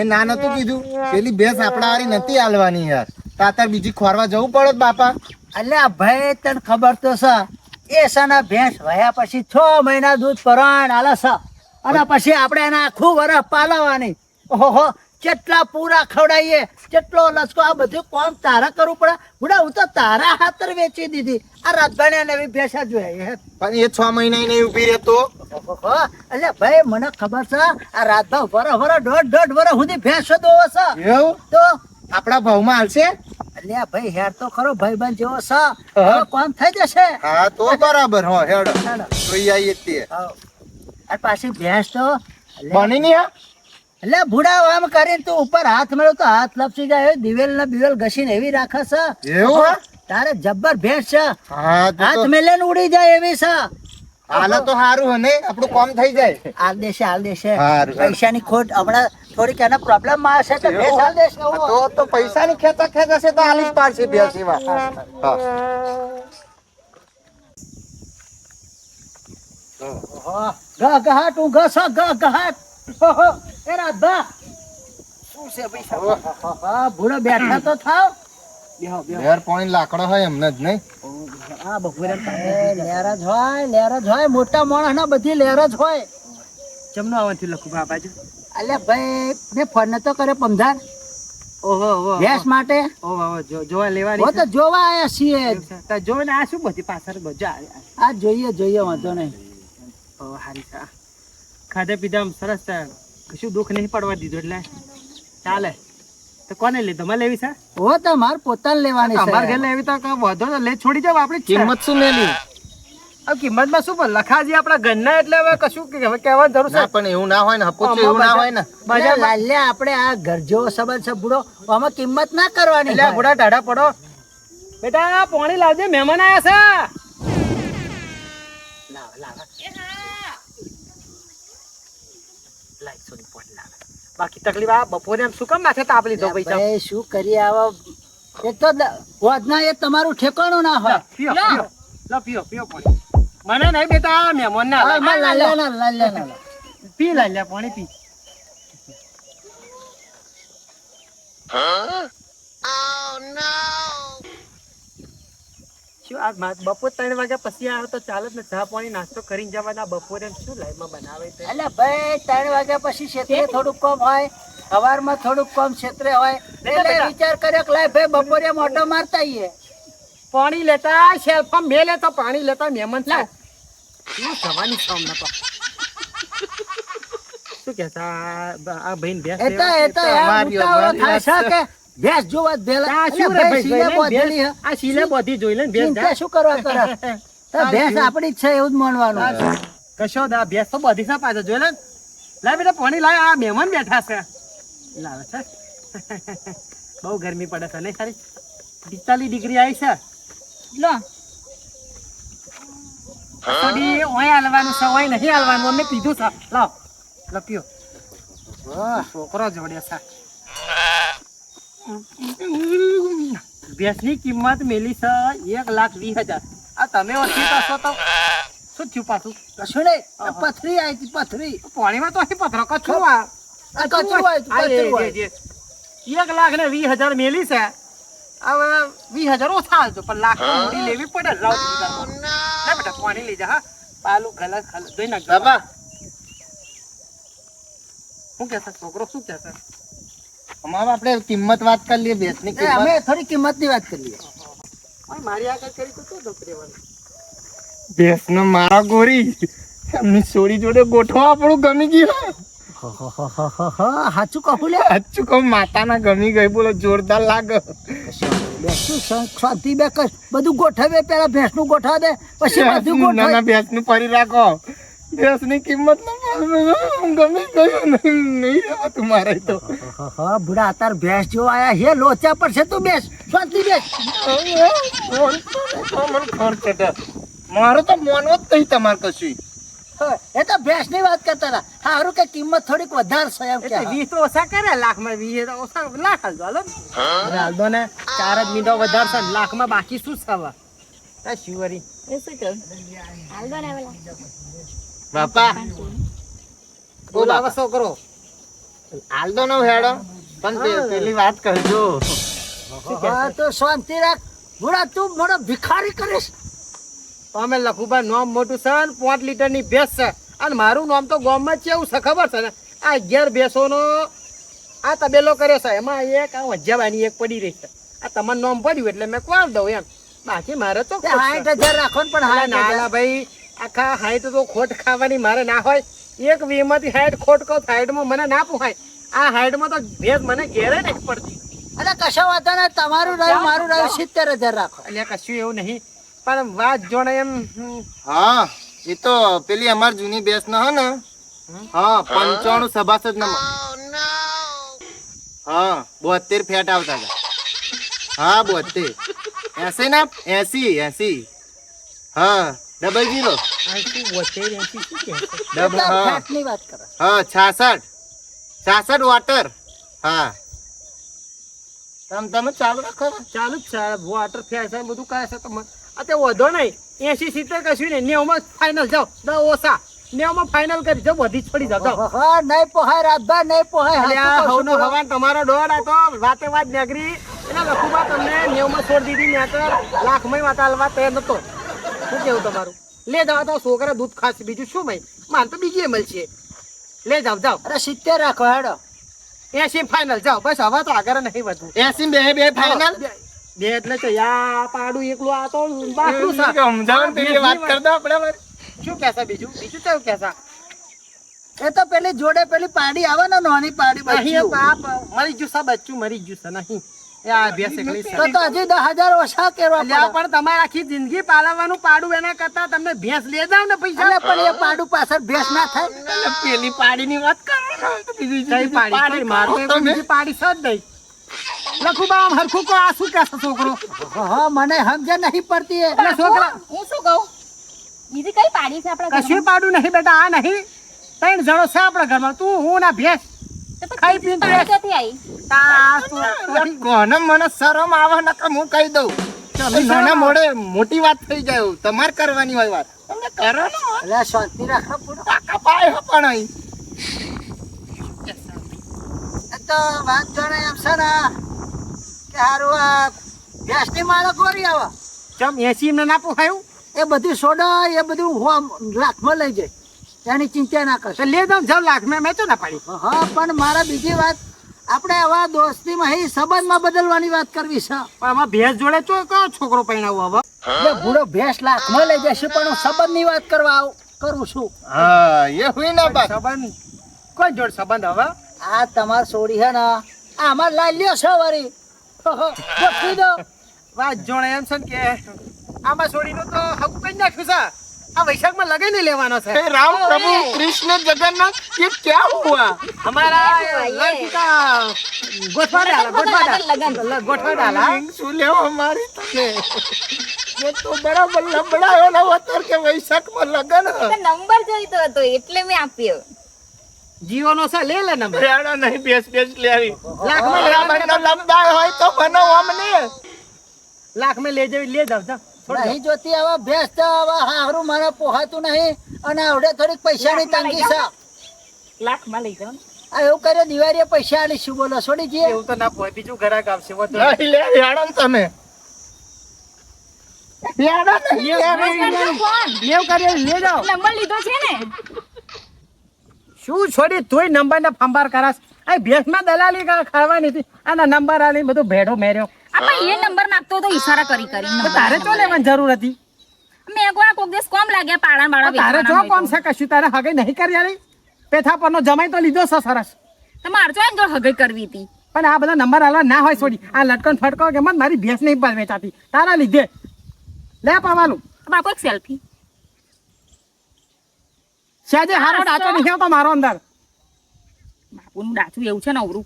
એ ના નતું કીધું પેલી ભેંસ આપણા વાળી નથી હાલવાની યાર. તાતાર બીજી ખોરવા જવું પડે બાપા. અલ્યા ભાઈ તને ખબર તો છે એ સના ભેંસ વયા પછી છ મહિના દૂધ પરાણ આલે છે. અને પછી આપણે એના આખું વરસ પાલવવાની ઓહો કેટલા પૂરા ખવડાવીએ કેટલો લસકો આ બધું કોમ તારા કરવું પડે? બુડા હું તો તારા હાથર વેચી દીધી. આ રાજભાઈ નવી ભેસા જોઈએ પણ એ છ મહિના નહીં ઊભી રહેતો. એટલે ભાઈ મને ખબર છે આ રાજભા વર વર દોઢ દોઢ વર સુધી ભેંસ દોવો છે. એવું? તો? આપણા ભાવમાં હાલશે? અલ્યા ભાઈ હેર તો ખરો ભાઈબંધ જેવો છે. કોમ થઈ જશે? હા તો બરાબર હો હેડ. જોઈ આવીએ તે. અને પાછી ભેંસ તો બની નહીં હા? એટલે ભૂડા આમ કરીને તું ઉપર હાથ મળ્યો તો હાથ લપસી જાય. દિવેલ ને બિવેલ ઘસીને એવી રાખે છે એવું તારે જબ્બર ભેંસ છે. હાથ મેલે ઉડી જાય એવી છે. હાલે તો સારું હને આપણું કોમ થઈ જાય. હાલ દેશે હાલ દેશે. પૈસાની ખોટ હમણાં થોડીક એના પ્રોબ્લેમમાં હશે તો ભેંસ હાલ દેશે તો તો પૈસાની ખેંચા હશે તો હાલી જ પાડશે ભેંસ એવા. ગહ ગહાટ ઊંઘો છો ગહ ગહાટ. એ રાધા શું છે પૈસા? ઓહો, ભૂડો બેઠા તો થાવ. બેહો બેહો. લેર પાણી લાકડો હોય એમને જ નહીં. આ બપોરે એ જ હોય લહેર જ હોય. મોટા માણસ ના બધી લહેર જ હોય. ચમનો આવવાથી લખું બા અલ્યા ભાઈ મેં ફોન તો કરે પમધાર ઓહો ઓહો ભેંસ માટે. ઓહો ઓહો જો જોવા લેવાની તો જોવા આયા છીએ. છે. તો જો આ શું બધી પાછળ બજા આ જોઈએ જોઈએ વાંધો નહીં. ઓહો હારી ખાધા પીધા સરસ છે. કશું દુઃખ નહીં પડવા દીધું એટલે. ચાલે. તો કોને લે તમારે લેવી છે? ઓ તો માર પોતાને લેવાની છે. તમારે ઘરે લેવી તો વધો તો લે છોડી જાવ આપણી કિંમત શું લેલી હવે કિંમતમાં શું પણ લખાજી આપણા ઘરના એટલે હવે કશું કે- હવે કહેવાની જરૂર છે. પણ એવું ના હોય ને હપુચું એવું ના હોય ને. બજાર લાલ્યા આપણે આ ઘર જેવો સંબંધ છે બુડો. આમાં કિંમત ના કરવાની એટલે બુડા ટાઢા પડો. બેટા પાણી લાવજે મહેમાન આવ્યા છે. લાવ લાવ લાઈ સોની પાણી લાવ બાકી તકલીફ આ બપોરે એમ શું કામ માથે તાપ લીધો પૈસા? એ શું કરી આવા? એ તો વધના એ તમારું ઠેકાણું ના હોય. પીઓ પીઓ. લો પીઓ પીઓ પાણી. મને નહીં બેટા મહેમાન ના હા, માર લાલ્યા ના લાલ્યા ના લા. પી લાઈ લે પાણી પી. શું આ બપોર ત્રણ વાગ્યા પછી આવે તો ચાલે ને ચા પાણી નાસ્તો કરીને જવાના. બપોરે શું લાઈમાં બનાવે છે એટલે ભાઈ ત્રણ વાગ્યા પછી ક્ષેત્રે થોડુંક કોમ હોય સવારમાં થોડુંક કોમ ક્ષેત્રે હોય. એટલે વિચાર કર્યો કે લાય ભાઈ બપોરે મોટો મારતા આઈએ પાણી લેતા શેલ્ફમાં મેલે તો પાણી લેતા મહેમાન લા શું થવાની કામ ન તો શું કહેતા આ ભાઈ ભાઈને એ તો એ તો થાય છે. કે ભેંસ જોવા ભેલા. આ શું રે ભાઈ આ શીલે બોધી જોઈ લે ભેંસ ચિંતા શું કરવા કરે તો ભેંસ આપણી જ છે એવું જ માનવાનું. કશો દા ભેંસ તો બધી છે પાછો જોઈ લે લા બેટા પાણી લાય આ મહેમાન બેઠા છે. લાવે છે. બહુ ગરમી પડે છે નહીં સારી પિસ્તાલીસ ડિગ્રી આવી છે. લો. થોડી ઓય હલવાનું છે ઓય નહીં હલવાનું અમે પીધું છે. લાવ લપ્યો છોકરો જોડે છે. ભેંસની કિંમત મેલી છે એક લાખ વીસ હજાર. આ તમે ઓછી કરશો તો શું થયું પાછું? કશું નહીં. પથરી આવી હતી પથરી. પાણીમાં તો અહીં પથરો. કચરું. એક લાખ ને વીસ હજાર મેલી છે. હવે વીસ હજાર ઓછા આવજો પણ લાખ મૂડી લેવી પડે. લાવ ના બેટા પાણી લઈ જા હા. પાલું ગલા ખલા. ધોઈ નાખ. બાબા. શું કહેશે છોકરો શું કહેશે અમારે આપણે કિંમત વાત કરી લઈએ ભેંસની કિંમત અમે થોડી કિંમતની વાત કરી લઈએ. મારી આગળ કરી તો શું રહેવાનું ભેંસનો મારા ગોરી. એમની સોરી જોડે ગોઠવા આપણું ગમી ગયું સાચું કહું લે. સાચું કહું માતાના ગમી ગઈ બોલો જોરદાર લાગે. બેસું શાંતિ બે બધું ગોઠવે પેલા ભેંસનું ગોઠવા દે પછી બધું ગોઠવે ભેંસનું પરી રાખો. ભેંસની કિંમત ગમી ગયું નહીં મારે તો. હા બુડા અતાર ભેંસ જો આયા હે લોચા પર છે તું બેસ. શાંતિ બેસ. મારો તો મોનવું જ નહીં તમારે કશું. એ તો ભેંસની વાત કરતા હતા. સારું કે કિંમત થોડીક વધારે છે એમ કે. વીસ તો ઓછા કરે લાખમાં વીસ તો ઓછા લાખ હાલજો હાલો હાલ દો હાલદો ને ચાર જ મીંડો વધારે છે લાખમાં બાકી શું છે હવે? શિવરી એ શું કહું? હાલ દો ને બાપા. બોલાવો છોકરો. હાલ તો નો હેડો. પણ પેલી વાત કરજો. હા તો શાંતિ રાખ. ભૂડા તું મોટો ભિખારી કરીશ. અમે લખુબા નોમ મોટું છે ને પાંચ લીટરની ભેંસ છે. અને મારું નામ તો ગામમાં છે એવું છે ખબર છે ને? આ અગિયાર ભેંસોનો આ તબેલો કર્યો છે. એમાં એક આ વજ્જાબાની એક પડી રહી છે. આ તમારું નામ પડ્યું એટલે મેં કોણ દઉં એમ. બાકી મારે તો હાઈટ હજાર રાખો ને પણ હા ના ભાઈ આખા હાઈટ તો ખોટ ખાવાની મારે ના હોય. એક વીમાંથી હાઈટ ખોટ કહો હાઈટમાં મને ના પોહાય. આ હાઈટમાં તો ભેંસ મને ઘેરે નથી પડતી. અરે કશો વાંધો ને તમારું રહ્યું મારું રહ્યું સિત્તેર હજાર રાખો. એટલે કશું એવું નહીં. પણ વાત જોડે એમ હમ, હા એ તો પેલી અમાર જૂની બેસ ન ને? હા પંચાણું સભાસદ નંબર. હા બોતેર ફેટ આવતા હતા. હા બોતેર એસી ના? એસી એસી. હા. ડબલ જીરો હા. ફેટની વાત કરો. હા છાસઠ. છાસઠ વોટર હા. તમે તમે ચાલુ રાખો. ચાલુ જ છે. વોટર ફેશન બધું કરે છે તમે અત્યારે વધો નહીં. એસી સિત્તેર કશું નહીં. નેવમાં ફાઇનલ જાઓ. દસ ઓછા. નેવમાં ફાઇનલ કરી જાઓ. બધી જ પડી જાઓ. હા નહીં પોહાય રાતભર નહીં પોહાય. હવનો હવાન તમારો ડોર હતો તો વાતે વાત નગરી એટલે લખુબા તમને નેવમાં છોડી દીધી. નેકર લાખમય વાત હાલવા તૈયાર નતો. શું કેવું તમારું? લે જાવ તો છોકરા દૂધ ખાશે. બીજું શું ભાઈ? મારે તો બીજી મળશે લે જાવ જાવ અરે સિત્તેર રાખો હેડો. એસી ફાઇનલ જાવ બસ હવે તો આગળ નહીં વધવું. એસી બે બે ફાઇનલ બે- એટલે તો યા પાડું એકલું આ તો બાકડું છે. સમજાવો પેલી વાત કરતા આપણે શું કહેશા બીજું? બીજું કેવું કહેશા? એ તો પેલી જોડે પેલી પાડી આવે ને નોની પાડી બચ્ચું. મરી ગયું છે બચ્ચું મરી ગયું છે નહીં. પણ તમારે આખી જિંદગી પાલવવાનું પાડું એના કરતા તમને ભેંસ લે જાવ ને પૈસા. પણ એ પાડું પાછળ ભેંસ ના થાય. પેલી પાડીની વાત કરો ને, તો બીજી કઈ બીજી પાડી? પાડી કઈ કરો એવું તમે. બીજી પાડી છે નહીં. લખું હરખું કહો આ શું કહેશે છોકરો? હા મને સમજે નહીં પડતી એટલે છોકરા હું શું કહું? બીજી કઈ પાડી છે આપણા કશું પાડું નહીં બેટા આ નહીં. ત્રણ જણો છે આપણા ઘરમાં. તું હું ના ભેંસ. ખાઈ પીને આવી? કોને મને શરમ આવે નકર હું કહી દઉં. નાના મોડે મોટી વાત થઈ જાય તમારે કરવાની હોય વાત. તમે કરો ને અલે શાંતિ રાખો પૂરો. કાકા પાય હો પણ અહીં. તો વાત જાણે એમ છે ને કે હારું આ ભેંસની માળો ગોરી આવે. ચમ એસી ને ના પોહાયું એ બધું સોડા એ બધું હું આમ લાખમાં લઈ જાય. એની ચિંતા ના કરશો. લે દઉં જાવ લાખ મેં મેં ચો ના પાડી? હા પણ મારા બીજી વાત આપણે હવે દોસ્તીમાં સંબંધ સંબંધમાં બદલવાની વાત કરવી છે. પણ આમાં ભેંસ જોડે ચો કયો છોકરો પહેણાવું હવે? એટલે ભૂડો ભેંસ લાખમાં લઈ જશે પણ હું સંબંધની વાત કરવા આવ- કરું છું. હા એ હોય ના બાત સંબંધ કોઈ જોડે સંબંધ હવે? આ તમાર સોડી હે ને આ અમાર લાલ્યો છે વરી. તો દો. વાત જોડે એમ છે ને કે આમાં છોડીનું તો હકુ કઈ નાખ્યું છે? આ वैशाख में लगन ही लेवानो छे हे राम प्रभु कृष्ण जगन्नाथ ये क्या हुआ हमारा लग का गोठवा डाला શું લેવો મારી તને? કે વૈશાખ લગન નંબર જોઈતો હતો એટલે મેં આપ્યો. જીઓનો છે લે લે નંબર. રેડો નહીં બેસ બેસ લે આવી. લાખમાં લંબડાયો હોય તો બનો અમને. લાખમાં લે જવી લે જાવ. નહીં જોતી હવે ભેંસ તો હવે હારું મને પોહાતું નહીં. અને આવડે થોડીક પૈસાની તંગી છે લાખમાં લઈ જાઓ આ એવું કરે દિવાળીએ પૈસા આલી શું બોલો છોડી જઈએ. એવું તો ના પોય બીજું ઘરાક આવશે વધુ લઈ લે રેડા તમે. રેડા લેવ કરીએ લે જાઓ. નંબર લીધો છે ને. શું છોડી તોય નંબર ને ફંબાર કરાશ. આ ભેંસમાં દલાલી કા- ખાવાની હતી. આના નંબર આલી બધું ભેડો મેર્યો. આપણે એ નંબર માંગતો હતો ઈશારા કરી કરી તો તારે ચો. લેવાની જરૂર હતી? મેં કોઈ કોક દિવસ કોમ લાગ્યા પાડા બાળા તારે જો કોમ છે? કશું તારે હગે નહીં કરી આલી? પેથા પરનો જમાઈ તો લીધો છે સરસ. તો જો જો હગે કરવી હતી? પણ આ બધા નંબર આલવા ના હોય છોડી. આ લટકન ફટકો કે મત મારી ભેંસ નહીં પર વેચાતી. તારા લીધે. લે પાવાનું બાપુ એક સેલ્ફી સાજે હારો ડાચો નહીં તો મારો અંદર. બાપુનું ડાચું એવું છે ને અવરું.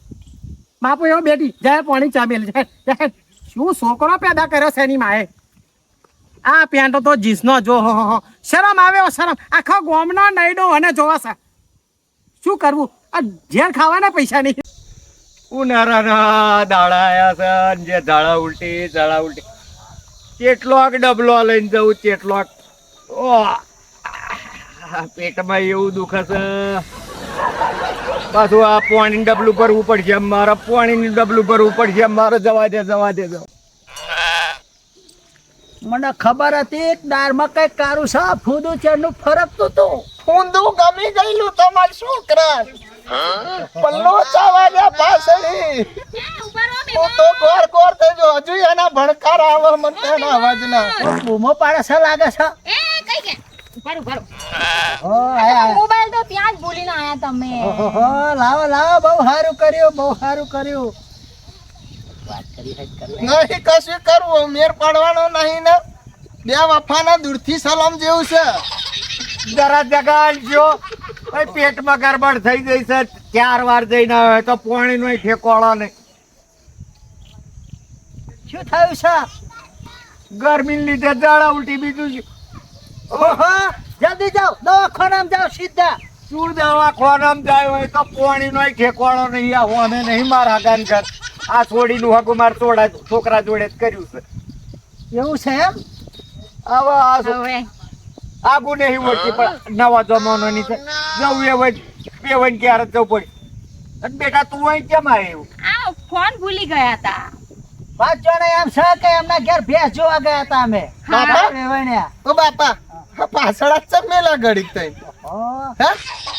બાપુ એવો બેટી જાય, પાણી ચામેલ જાય. શું છોકરો પેદા કર્યો છે એની માએ? આ પેન્ટ તો જીસનો જો, હો હો. શરમ આવે હો શરમ. આખો ગોમનો નઈડો અને જોવા સા. શું કરવું? આ ઝેર ખાવાના પૈસા નહીં. ઉનાળાના દાડા આયા છે જે દાડા ઉલટી દાડા ઉલટી. કેટલોક ડબલો લઈને જવું કેટલોક. ઓ પેટમાં એવું દુખે છે. પાછું આ પાણીનું ડબલું ભરવું પડશે મારે પાણીનું ડબલું ભરવું પડશે મારે જવા દે જવા દે મને ખબર હતી કે દાળમાં કઈ કારું છે ફૂદું ફરક ફરકતું તું. ફૂંદું ગમી ગયેલું તમાર છોકરા. પલ્લો ચાવાજા પાછળી. હું તો ગોર ગોર થઈ જો હજુ એના ભણકાર આવે મને તેના અવાજના. બૂમો પાડે છે લાગે છે. ઉભારો, ઉભારો. ઓ આયા આયા. મોબાઈલ તો ત્યાં જ ભૂલીને આયા તમે. લાવો લાવો બહુ સારું કર્યું બહુ સારું કર્યું. વાત કરી હજ કરી નહીં કશું કરવું મેર પાડવાનો નહીં ને. બે વફાના દૂરથી સલામ જેવું છે. જરા જગાડજો ભાઈ પેટમાં ગરબડ થઈ ગઈ છે. ચાર વાર જઈને આવે તો પાણીનો ઠેકોળો નહીં. શું થયું છે? ગરમીને લીધે ઝાડા ઉલટી બીજું શું? ઓહો જલ્દી જાઓ દવાખાનામાં જાઓ સીધા. શું દવા ખોરામ જાય હોય તો પાણીનો ઠેકવાનો નહીં આ હોને નહીં મારા હગાન કર આ છોડીનું હગું માર છોડા છોકરા જોડે જ કર્યું છે. એવું છે એમ? હવે. આ આગુ નહીં વળતી પણ નવા જમાનો ની છે. જવું એ હોય બે વન ને ક્યારે જવું પડે? અને બેટા તું અહીં કેમ આવ્યું? આ ફોન ભૂલી ગયા હતા. પાંચ જણા એમ છે કે એમના ઘેર ભેંસ જોવા ગયા હતા અમે. બાપા? તો બાપા પાછળ જ મેલા ઘડીક થઈ. હે.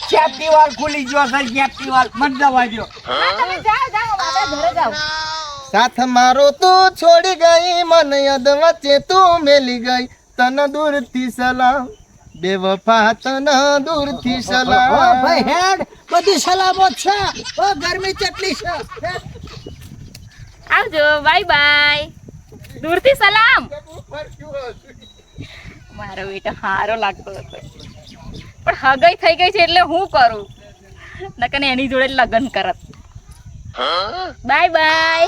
ચેપટી વાળ ખુલી ગયો સર ચેપટી વાળ મત જવા દ્યો. તમે જાઓ જાઓ આપણે ઘરે જાઓ. સાથ મારો તું છોડી ગઈ મન યદ વચ્ચે તું મેલી ગઈ. તન દૂરથી સલામ બે વફા તન દૂરથી સલામ. ભાઈ હેડ બધી સલામો છે. ઓ ગરમી ચટલી છે. આવજો બાય બાય. દૂરથી સલામ. મારો બેટા હારો લાગતો હતો. પણ હગાઈ થઈ ગઈ છે એટલે હું કરું? નકર એની જોડે લગ્ન કરત. Bye bye